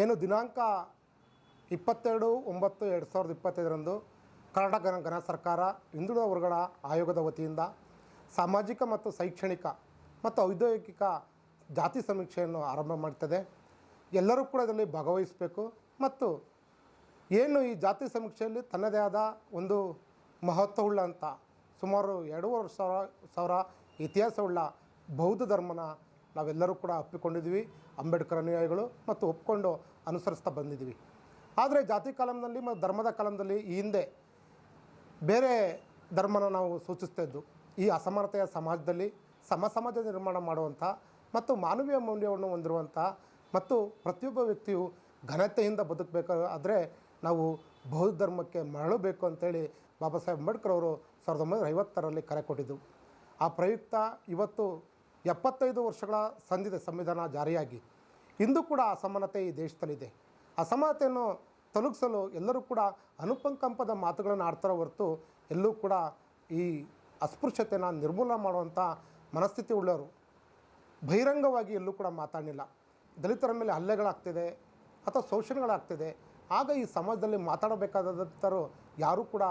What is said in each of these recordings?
ಏನು ದಿನಾಂಕ ಇಪ್ಪತ್ತೆರಡು, ಒಂಬತ್ತು, ಎರಡು ಸಾವಿರದ ಇಪ್ಪತ್ತೈದರಂದು ಕರ್ನಾಟಕ ಗಣ ಸರ್ಕಾರ ಹಿಂದುಳಿದ ವರ್ಗಗಳ ಆಯೋಗದ ವತಿಯಿಂದ ಸಾಮಾಜಿಕ ಮತ್ತು ಶೈಕ್ಷಣಿಕ ಮತ್ತು ಔದ್ಯೋಗಿಕ ಜಾತಿ ಸಮೀಕ್ಷೆಯನ್ನು ಆರಂಭ ಮಾಡ್ತದೆ. ಎಲ್ಲರೂ ಕೂಡ ಇದರಲ್ಲಿ ಭಾಗವಹಿಸಬೇಕು ಮತ್ತು ಏನು ಈ ಜಾತಿ ಸಮೀಕ್ಷೆಯಲ್ಲಿ ತನ್ನದೇ ಆದ ಒಂದು ಮಹತ್ವವುಳ್ಳಂಥ ಸುಮಾರು ಎರಡೂವರೆ ಸಾವಿರ ಸಾವಿರ ಇತಿಹಾಸವುಳ್ಳ ಬೌದ್ಧ ಧರ್ಮನ ನಾವೆಲ್ಲರೂ ಕೂಡ ಒಪ್ಪಿಕೊಂಡಿದ್ವಿ ಅಂಬೇಡ್ಕರ್ ಅನುಯಾಯಿಗಳು ಮತ್ತು ಒಪ್ಕೊಂಡು ಅನುಸರಿಸ್ತಾ ಬಂದಿದ್ದೀವಿ. ಆದರೆ ಜಾತಿ ಕಾಲಂನಲ್ಲಿ ಮತ್ತು ಧರ್ಮದ ಕಾಲಂದಲ್ಲಿ ಈ ಹಿಂದೆ ಬೇರೆ ಧರ್ಮನ ನಾವು ಸೂಚಿಸ್ತಾ ಇದ್ದು, ಈ ಅಸಮಾನತೆಯ ಸಮಾಜದಲ್ಲಿ ಸಮ ಸಮಾಜ ನಿರ್ಮಾಣ ಮಾಡುವಂಥ ಮತ್ತು ಮಾನವೀಯ ಮೌಲ್ಯವನ್ನು ಹೊಂದಿರುವಂಥ ಮತ್ತು ಪ್ರತಿಯೊಬ್ಬ ವ್ಯಕ್ತಿಯು ಘನತೆಯಿಂದ ಬದುಕಬೇಕಾದ್ರೆ ನಾವು ಬೌದ್ಧ ಧರ್ಮಕ್ಕೆ ಮರಳಬೇಕು ಅಂತೇಳಿ ಬಾಬಾ ಸಾಹೇಬ್ ಅಂಬೇಡ್ಕರ್ ಅವರು ಸಾವಿರದ ಒಂಬೈನೂರ ಐವತ್ತರಲ್ಲಿ ಕರೆ ಕೊಟ್ಟಿದ್ದು. ಆ ಪ್ರಯುಕ್ತ ಇವತ್ತು ಎಪ್ಪತ್ತೈದು ವರ್ಷಗಳ ಸಂದಿದೆ ಸಂವಿಧಾನ ಜಾರಿಯಾಗಿ ಇಂದು ಕೂಡ ಅಸಮಾನತೆ ಈ ದೇಶದಲ್ಲಿದೆ. ಅಸಮಾನತೆಯನ್ನು ತೊಲಗಿಸಲು ಎಲ್ಲರೂ ಕೂಡ ಅನುಪಂಕಂಪದ ಮಾತುಗಳನ್ನು ಆಡ್ತಾರೋ ಹೊರತು ಎಲ್ಲೂ ಕೂಡ ಈ ಅಸ್ಪೃಶ್ಯತೆಯನ್ನು ನಿರ್ಮೂಲನೆ ಮಾಡುವಂಥ ಮನಸ್ಥಿತಿ ಉಳ್ಳವರು ಬಹಿರಂಗವಾಗಿ ಎಲ್ಲೂ ಕೂಡ ಮಾತಾಡಲಿಲ್ಲ. ದಲಿತರ ಮೇಲೆ ಹಲ್ಲೆಗಳಾಗ್ತಿದೆ ಅಥವಾ ಶೋಷಣೆಗಳಾಗ್ತಿದೆ. ಆಗ ಈ ಸಮಾಜದಲ್ಲಿ ಮಾತಾಡಬೇಕಾದಂಥರು ಯಾರೂ ಕೂಡ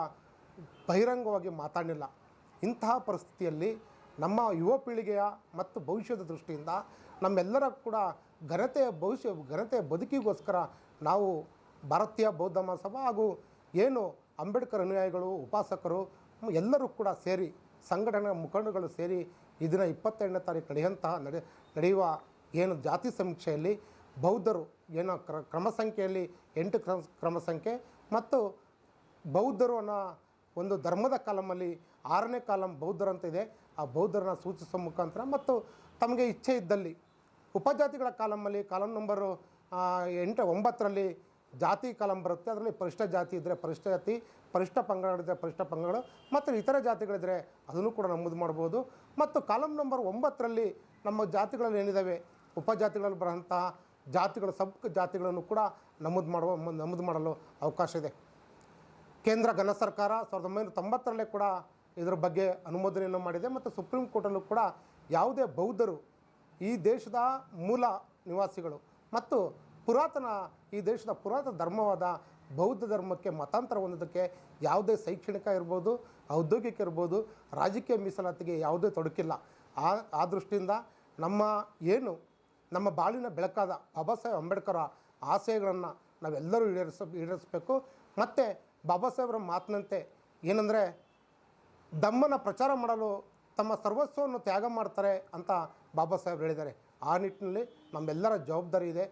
ಬಹಿರಂಗವಾಗಿ ಮಾತಾಡಲಿಲ್ಲ. ಇಂತಹ ಪರಿಸ್ಥಿತಿಯಲ್ಲಿ ನಮ್ಮ ಯುವ ಪೀಳಿಗೆಯ ಮತ್ತು ಭವಿಷ್ಯದ ದೃಷ್ಟಿಯಿಂದ ನಮ್ಮೆಲ್ಲರ ಕೂಡ ಘನತೆಯ ಭವಿಷ್ಯ, ಘನತೆಯ ಬದುಕಿಗೋಸ್ಕರ ನಾವು ಭಾರತೀಯ ಬೌದ್ಧ ಮಹಾಸಭಾ ಹಾಗೂ ಏನು ಅಂಬೇಡ್ಕರ್ ಅನುಯಾಯಿಗಳು, ಉಪಾಸಕರು ಎಲ್ಲರೂ ಕೂಡ ಸೇರಿ, ಸಂಘಟನೆಯ ಮುಖಂಡಗಳು ಸೇರಿ ಇದನ್ನು ದಿನ ಇಪ್ಪತ್ತೆರಡನೇ ತಾರೀಕು ನಡೆಯುವಂತಹ, ನಡೆ, ನಡೆಯುವ ಏನು ಜಾತಿ ಸಮೀಕ್ಷೆಯಲ್ಲಿ ಬೌದ್ಧರು ಏನೋ ಕ್ರ, ಕ್ರಮ ಸಂಖ್ಯೆಯಲ್ಲಿ ಎಂಟು ಕ್ರಮ ಕ್ರಮ ಸಂಖ್ಯೆ ಮತ್ತು ಬೌದ್ಧರು ಅನ್ನೋ ಒಂದು ಧರ್ಮದ ಕಾಲಮಲ್ಲಿ ಆರನೇ ಕಾಲಂ ಬೌದ್ಧರಂತ ಇದೆ ಆ ಬೌದ್ಧರನ್ನ ಸೂಚಿಸುವ ಮುಖಾಂತರ ಮತ್ತು ತಮಗೆ ಇಚ್ಛೆ ಇದ್ದಲ್ಲಿ ಉಪಜಾತಿಗಳ ಕಾಲಮಲ್ಲಿ ಕಾಲಂ ನಂಬರು ಎಂಟು, ಒಂಬತ್ತರಲ್ಲಿ ಜಾತಿ ಕಾಲಂ ಬರುತ್ತೆ. ಅದರಲ್ಲಿ ಪರಿಷ್ಠ ಜಾತಿ ಇದ್ದರೆ ಪರಿಷ್ಠ ಜಾತಿ, ಪರಿಷ್ಠ ಪಂಗಡಗಳಿದ್ದರೆ ಪರಿಷ್ಠ ಪಂಗಡಗಳು ಮತ್ತು ಇತರ ಜಾತಿಗಳಿದ್ದರೆ ಅದನ್ನು ಕೂಡ ನಮೂದು ಮಾಡ್ಬೋದು. ಮತ್ತು ಕಾಲಂ ನಂಬರ್ ಒಂಬತ್ತರಲ್ಲಿ ನಮ್ಮ ಜಾತಿಗಳಲ್ಲಿ ಏನಿದ್ದಾವೆ ಉಪಜಾತಿಗಳಲ್ಲಿ ಬರೋಂತಹ ಜಾತಿಗಳು, ಸಬ್ ಜಾತಿಗಳನ್ನು ಕೂಡ ನಮೂದು ಮಾಡುವ, ನಮೂದು ಮಾಡಲು ಅವಕಾಶ ಇದೆ. ಕೇಂದ್ರ ಘನ ಸರ್ಕಾರ ಸಾವಿರದ ಒಂಬೈನೂರ ತೊಂಬತ್ತರಲ್ಲೇ ಕೂಡ ಇದರ ಬಗ್ಗೆ ಅನುಮೋದನೆಯನ್ನು ಮಾಡಿದೆ ಮತ್ತು ಸುಪ್ರೀಂ ಕೋರ್ಟಲ್ಲೂ ಕೂಡ ಯಾವುದೇ ಬೌದ್ಧರು ಈ ದೇಶದ ಮೂಲ ನಿವಾಸಿಗಳು ಮತ್ತು ಪುರಾತನ ಈ ದೇಶದ ಪುರಾತನ ಧರ್ಮವಾದ ಬೌದ್ಧ ಧರ್ಮಕ್ಕೆ ಮತಾಂತರ ಹೊಂದೋದಕ್ಕೆ ಯಾವುದೇ ಶೈಕ್ಷಣಿಕ ಇರ್ಬೋದು, ಔದ್ಯೋಗಿಕ ಇರ್ಬೋದು, ರಾಜಕೀಯ ಮೀಸಲಾತಿಗೆ ಯಾವುದೇ ತೊಡಕಿಲ್ಲ. ಆ ಆ ದೃಷ್ಟಿಯಿಂದ ನಮ್ಮ ಏನು ನಮ್ಮ ಬಾಳಿನ ಬೆಳಕಾದ ಬಾಬಾ ಸಾಹೇಬ್ ಅಂಬೇಡ್ಕರ್ ಆಶಯಗಳನ್ನು ನಾವೆಲ್ಲರೂ ಈಡೇರಿಸ, ಈಡೇರಿಸಬೇಕು. ಮತ್ತು ಬಾಬಾ ಸಾಹೇಬ್ರ ಮಾತಿನಂತೆ ಏನಂದರೆ, ದಮ್ಮನ ಪ್ರಚಾರ ಮಾಡಲು ತಮ್ಮ ಸರ್ವಸ್ವವನ್ನು ತ್ಯಾಗ ಮಾಡ್ತಾರೆ ಅಂತ ಬಾಬಾ ಸಾಹೇಬ್ರು ಹೇಳಿದ್ದಾರೆ. ಆ ನಿಟ್ಟಿನಲ್ಲಿ ನಮ್ಮೆಲ್ಲರ ಜವಾಬ್ದಾರಿ ಇದೆ.